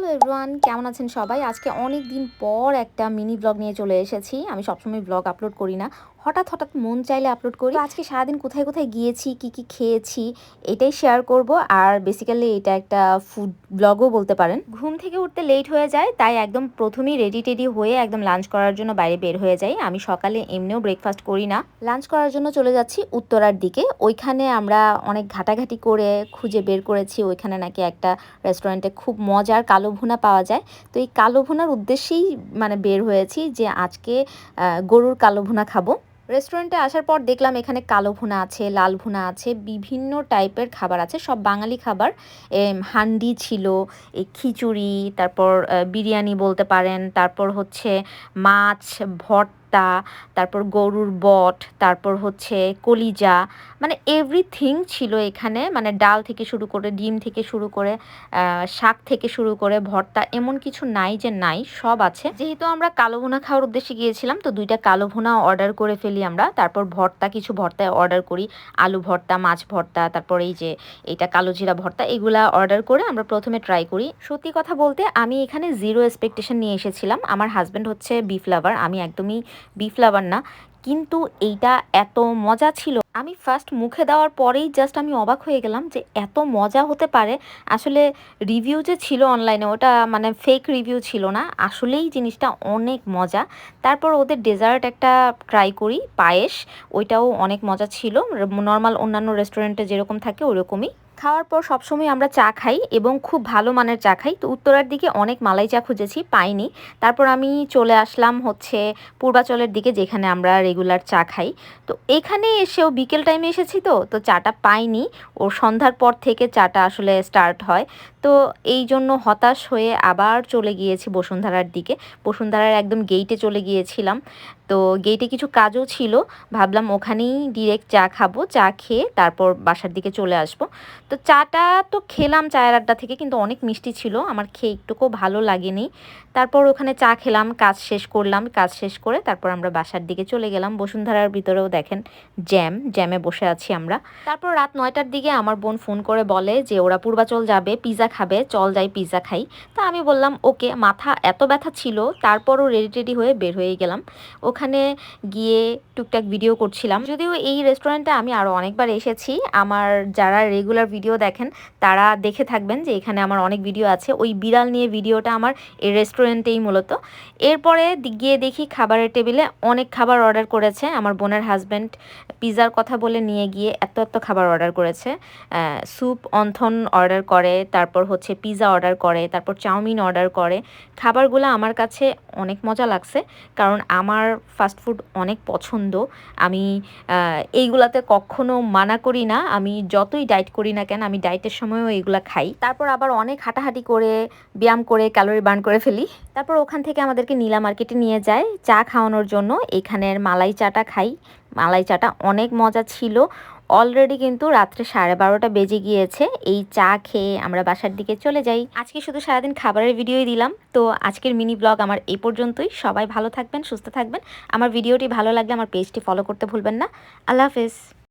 Hello everyone, কেমন আছেন সবাই? আজকে অনেক দিন পর একটা মিনি ব্লগ নিয়ে চলে এসেছি। আমি সবসময় ব্লগ আপলোড করি না। হঠাৎ হঠাৎ মন চাইলে আপলোড করি। আজকে সারাদিন কোথায় কোথায় গিয়েছি কি কি খেয়েছি এটাই শেয়ার করব। আর বেসিক্যালি এটা একটা ফুড ব্লগও বলতে পারেন। ঘুম থেকে উঠতে লেট হয়ে যায় তাই একদম প্রথমেই রেডি টেডি হয়ে একদম লাঞ্চ করার জন্য বাইরে বের হয়ে যাই। আমি সকালে এমনিও ব্রেকফাস্ট করি না। লাঞ্চ করার জন্য চলে যাচ্ছি উত্তরার দিকে। ওইখানে আমরা অনেক ঘাটাঘাটি করে খুঁজে বের করেছি। ওইখানে নাকি একটা রেস্টুরেন্টে খুব মজার কালো ভুনা পাওয়া যায়। তো এই কালো ভুনার উদ্দেশ্যেই মানে বের হয়েছি যে আজকে গরুর কালো ভুনা খাব। রেস্টুরেন্টে আসার পর দেখলাম এখানে কালো ভুনা আছে, লাল ভুনা আছে, বিভিন্ন টাইপের খাবার আছে। সব বাঙালি খাবার। হান্ডি ছিল এই খিচুড়ি, তারপর বিরিয়ানি বলতে পারেন, তারপর হচ্ছে মাছ ভট ভর্তা, তারপর গরুর বট, তারপর হচ্ছে কলিজা মানে এভরিথিং ছিল এখানে মানে ডাল থেকে শুরু করে, ডিম থেকে শুরু করে শাক থেকে শুরু করে, ভর্তা এমন কিছু নাই যে নাই, সব আছে। যেহেতু আমরা কালো ভুনা খাওয়ার উদ্দেশ্যে গিয়েছিলাম, তো দুইটা কালো ভুনা অর্ডার করে ফেলি আমরা। তারপর ভর্তা, কিছু ভর্তায় অর্ডার করি। আলু ভর্তা, মাছ ভর্তা, তারপর এই যে এটা কালো জিরা ভর্তা, এগুলা অর্ডার করে আমরা প্রথমে ট্রাই করি। সত্যি কথা বলতে, আমি এখানে জিরো এক্সপেকটেশন নিয়ে এসেছিলাম। আমার হাজব্যান্ড হচ্ছে বিফ লাভার আমি একদমই বিফ লাভার না। কিন্তু এইটা এত মজা ছিল। আমি ফার্স্ট মুখে দেওয়ার পরেই জাস্ট আমি অবাক হয়ে গেলাম যে এত মজা হতে পারে। আসলে রিভিউ যে ছিল অনলাইনে ওটা মানে ফেক রিভিউ ছিল না। আসলেই জিনিসটা অনেক মজা। তারপর ওদের ডেজার্ট একটা ট্রাই করি, পায়েস। ওইটাও অনেক মজা ছিল। নর্মাল অন্যান্য রেস্টুরেন্টে যেরকম থাকে, ওরকমই। খাওয়ার পর সবসময় আমরা চা খাই এবং খুব ভালো মানের চা খাই। তো উত্তরার দিকে অনেক মালাই চা খুঁজেছি, পাইনি। তারপর আমি চলে আসলাম হচ্ছে পূর্বাচলের দিকে যেখানে আমরা রেগুলার চা খাই। তো এখানে এসেও বিকেল টাইমে এসেছি তো তো চাটা পাইনি। ও সন্ধ্যার পর থেকে চাটা আসলে স্টার্ট হয়। তো এই জন্য হতাশ হয়ে আবার চলে গিয়েছি বসুন্ধরার দিকে। বসুন্ধরার একদম গেইটে চলে গিয়েছিলাম। তো গেইটে কিছু কাজও ছিল। ভাবলাম ওখানেই ডিরেক্ট চা খাব, চা খেয়ে তারপর বাসার দিকে চলে আসব। তো চাটা তো খেলাম চায়ের আড্ডা থেকে, কিন্তু অনেক মিষ্টি ছিল, আমার খেয়ে একটুকুও ভালো লাগেনি। তারপর ওখানে চা খেলাম, কাজ শেষ করলাম, কাজ শেষ করে তারপর আমরা বাসার দিকে চলে গেলাম। বসুন্ধরার ভিতরেও দেখেন জ্যাম জ্যামে বসে আছি আমরা। তারপর রাত নয়টার দিকে আমার বোন ফোন করে বলে যে, ওরা পূর্বাচল যাবে পিজা খাবে, চল যাই পিজা খাই। তা আমি বললাম, ওকে। মাথা এত ব্যথা ছিল, তারপরও রেডি টেডি হয়ে বের হয়ে গেলাম। ওখানে গিয়ে টুকটাক ভিডিও করছিলাম। যদিও এই রেস্টুরেন্টে আমি আরও অনেকবার এসেছি। আমার যারা রেগুলার ভিডিও দেখেন, তারা দেখে থাকবেন যে এখানে আমার অনেক ভিডিও আছে। ওই বিড়াল নিয়ে ভিডিওটা আমার এই রেস্টুরেন্টেই মূলত। এরপরে গিয়ে দেখি খাবারের টেবিলে অনেক খাবার অর্ডার করেছে। আমার বোনের হাজব্যান্ড পিজার কথা বলে নিয়ে গিয়ে এত এত খাবার অর্ডার করেছে। স্যুপ অন্থন অর্ডার করে, তারপর হচ্ছে পিজা অর্ডার করে, তারপর চাউমিন অর্ডার করে। খাবারগুলো আমার কাছে অনেক মজা লাগছে। কারণ আমার ফাস্টফুড অনেক পছন্দ। আমি এইগুলাতে কখনো মানা করি না। আমি যতই ডায়েট করি না কেন, আমি ডায়েটের সময়ও এইগুলা খাই। তারপর আবার অনেক হাঁটাহাঁটি করে, ব্যায়াম করে, ক্যালোরি বার্ন করে ফেলি। তারপর ওখান থেকে আমাদেরকে নীলা মার্কেটে নিয়ে যায় চা খাওয়ানোর জন্য। এখানের মালাই চাটা খাই। মালাই চাটা অনেক মজা ছিল। অলরেডি কিন্তু রাত্রে সাড়ে বারোটা বেজে গিয়েছে। এই চা খেয়ে আমরা বাসার দিকে চলে যাই। আজকে শুধু সারাদিন খাবারের ভিডিওই দিলাম। তো আজকের মিনি ব্লগ আমার এই পর্যন্তই। সবাই ভালো থাকবেন, সুস্থ থাকবেন। আমার ভিডিওটি ভালো লাগলে আমার পেজটি ফলো করতে ভুলবেন না। আল্লাহ হাফেজ।